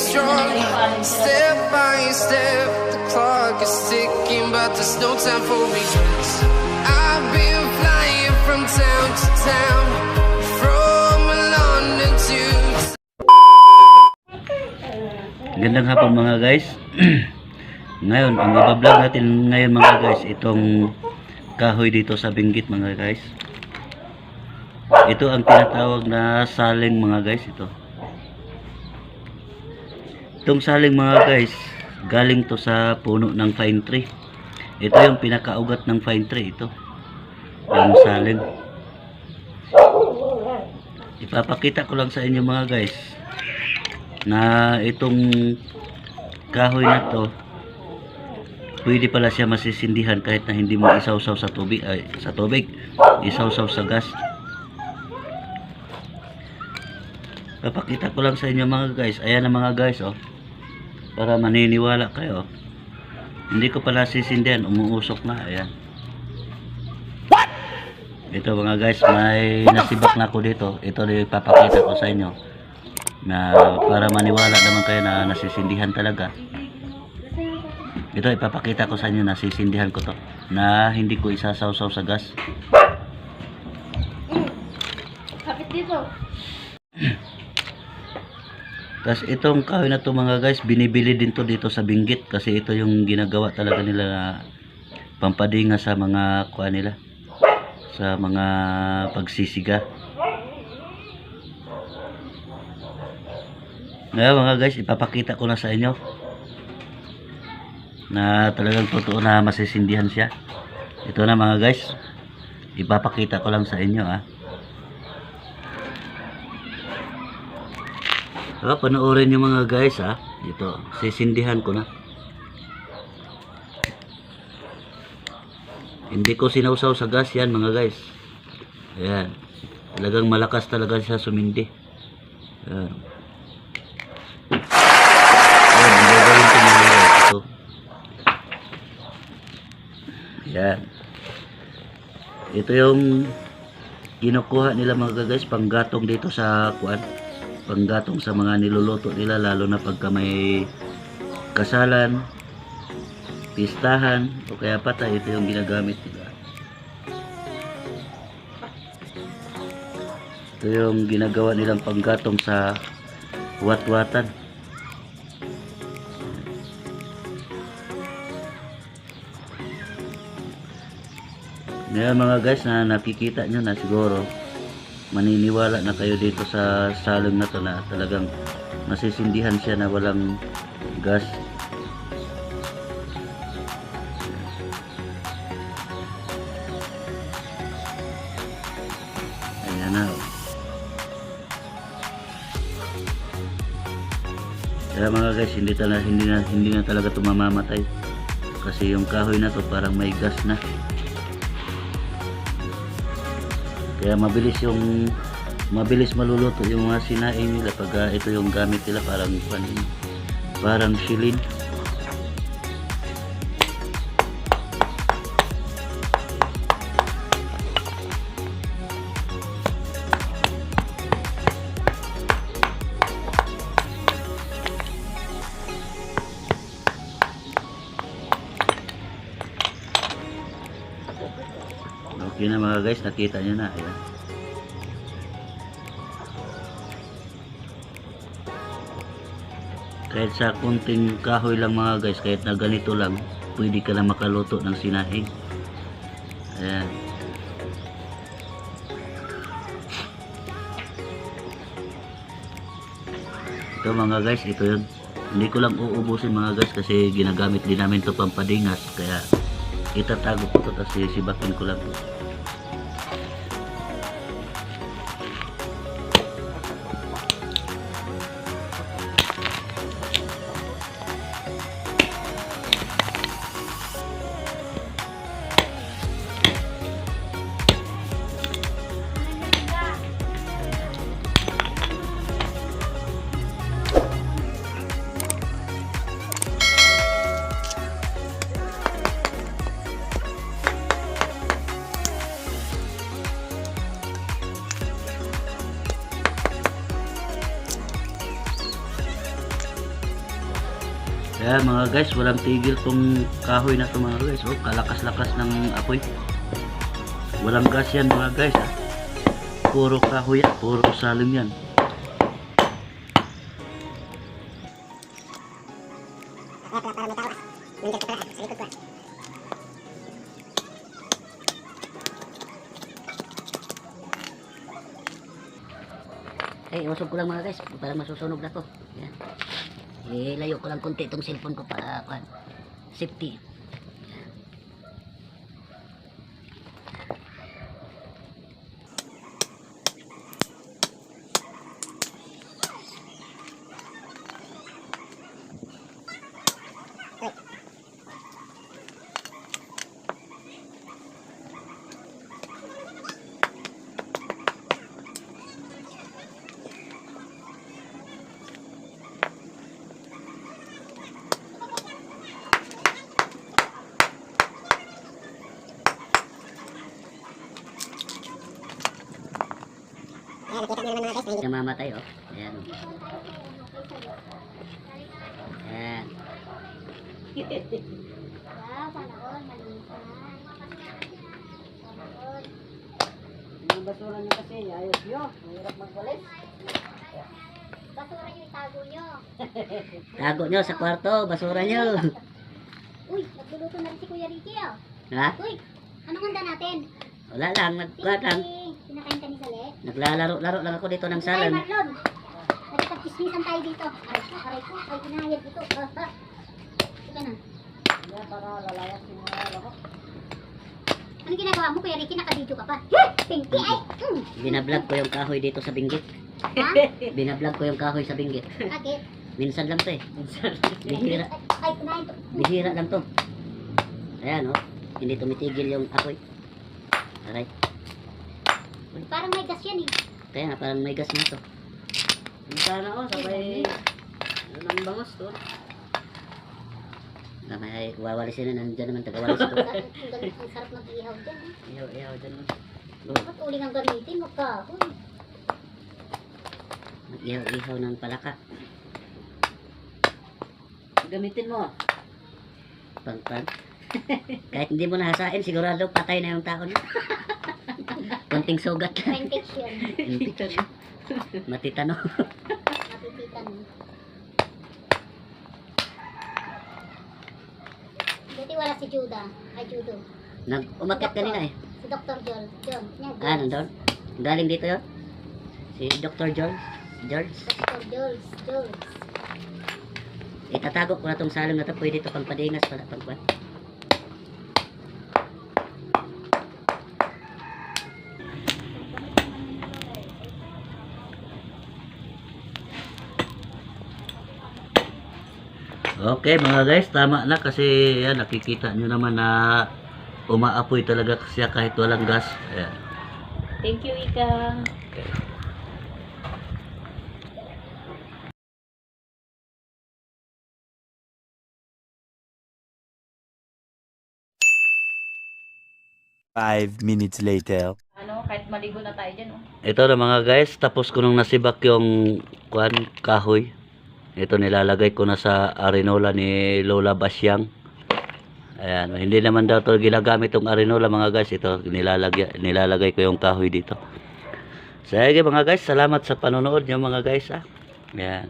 stronger, step by step. The clock is ticking, but there's no time. I've been flying from town to town, from London to Gandang hapon mga guys. ngayon, ang ibablog natin ngayon mga guys, itong kahoy dito sa Benguet mga guys. Ito ang tinatawag na saling mga guys ito. Itong saling mga guys, galing to sa puno ng pine tree. Ito yung pinakaugat ng pine tree ito. Yung saling. Ipapakita ko lang sa inyo mga guys na itong kahoy na to pwede pala siya masisindihan kahit na hindi mo isawsaw sa tubig ay, sa tubig isawsaw sa gas papakita ko lang sa inyo mga guys. Ayan na mga guys oh. Para maniniwala kayo. Hindi ko pala sisindihan. Umuusok na. Ayan. Ito mga guys may nasibak na ako dito. Ito na yung papakita ko sa inyo. Na para maniwala naman kayo na nasisindihan talaga. Ito ipapakita ko sa inyo. Na sisindihan ko to. Na hindi ko isasawsaw sa gas. Kapit dito. Tapos itong kahoy na to mga guys binibili din to dito sa Benguet kasi ito yung ginagawa talaga nila na pampadinga sa mga kuha nila sa mga pagsisiga. Ngayon mga guys ipapakita ko na sa inyo na talagang totoo na masisindihan siya. Ito na mga guys ipapakita ko lang sa inyo ah Ah, panoorin nyo mga guys ah. Ito, sisindihan ko na. Hindi ko sinawsaw sa gas yan mga guys. Ayan. Talagang malakas talaga siya sumindi. Ayan. Ayan. Ito. Ito yung kinukuha nila mga guys panggatong dito sa kuan panggatong sa mga niluluto nila lalo na pagka may kasalan pistahan o kaya patay ito yung ginagamit nila. Ito yung ginagawa nilang panggatong sa watwatan. Ngayon mga guys na nakikita nyo na siguro maniniwala na kayo dito sa salong na to na talagang masisindihan siya na walang gas. Ayan na. Kaya mga guys hindi, talaga, hindi, na, hindi na talaga ito mamamatay. Kasi yung kahoy na to parang may gas na kaya mabilis yung mabilis maluluto yung mga sinain nila pag ah, ito yung gamit nila parang parang shilin okay na mga guys nakita nyo na ayan. Kahit sa kunting kahoy lang mga guys kahit na ganito lang pwede ka na makaluto ng sinahing ayan. Ito mga guys ito yun. Hindi ko lang uubusin mga guys kasi ginagamit din namin to pampadingas kaya itatago ko to tapos sisibakin ko lang. to Kaya mga guys, walang tigil tong kahoy na to mga guys. Oh, kalakas-lakas ng apoy. Walang gas yan mga guys. ah. Puro kahoy yan, puro salim yan. Eh, usog ko lang mga guys, para masusunog na to. Yan. Ilayo ko lang konti itong cellphone ko para kuan. Safety. Namamatay oh. Ayan. oh. Ayan. Ang basura niyo kasi, ayos nyo. Mahirap magwalis. Basura niyo itago niyo. Tago nyo sa kwarto, basura nyo. Uy, nagluluto na rin si Kuya Ricky ah. Ha? Uy, anong handa natin? Wala lang, nagkuhat lang. Eh, Kinakain ka ni Sale? Naglalaro-laro lang ako dito ng Ay, salan. Marlon. Nakipag-chismisan tayo dito. Aray ko, aray ko. Ay, inayad ito. Ah. Ika na. Ano ginagawa mo, Kuya Ricky? Nakadito ka pa. Pinky, ay! Mm. Binablog ko yung kahoy dito sa binggit. Ha? Binablog ko yung kahoy sa binggit. Bakit? Minsan lang to eh. Bihira. Ay, kunain to. Bihira lang to. Ayan oh. Hindi tumitigil yung apoy. Aray. Parang may gas yan eh. Kaya nga parang may gas na to. Sana oh, sabay ano ang bangos to. Na may wawalisin na nandiyan naman tagawalis ko. Ang sarap mag-ihaw dyan. eh. Iyaw, iyaw, dyan. Bakit uling ang gamitin mo ka? Uy, Mag-ihaw, ihaw ng palaka. Gamitin mo. Pangpan. Kahit hindi mo nahasain, sigurado patay na yung tao niya. Konting sugat lang. infection. Infection. Matitano. Matititan mo. Buti wala si Juda. Ay, Judo. Nag umakyat kanina eh. Si Dr. John. John. Yan, Ah, nandun? Galing dito yon Si Dr. George. George. Dr. Jules. Jules. Itatago ko na tong salong na to. Pwede ito pang padingas pala pang kwan. Okay mga guys, tama na kasi yan, nakikita nyo naman na umaapoy talaga siya kahit walang gas. Ayan. Thank you, Ika. Five minutes later. Ano, kahit maligo na tayo dyan, oh. Ito na mga guys, tapos ko nung nasibak yung kwan, kahoy. Ito nilalagay ko na sa arenola ni Lola Basyang. Ayan, hindi naman daw to ginagamit tong arenola mga guys. Ito nilalagay, nilalagay ko yung kahoy dito. Sige mga guys, salamat sa panonood nyo mga guys ah. Ayan.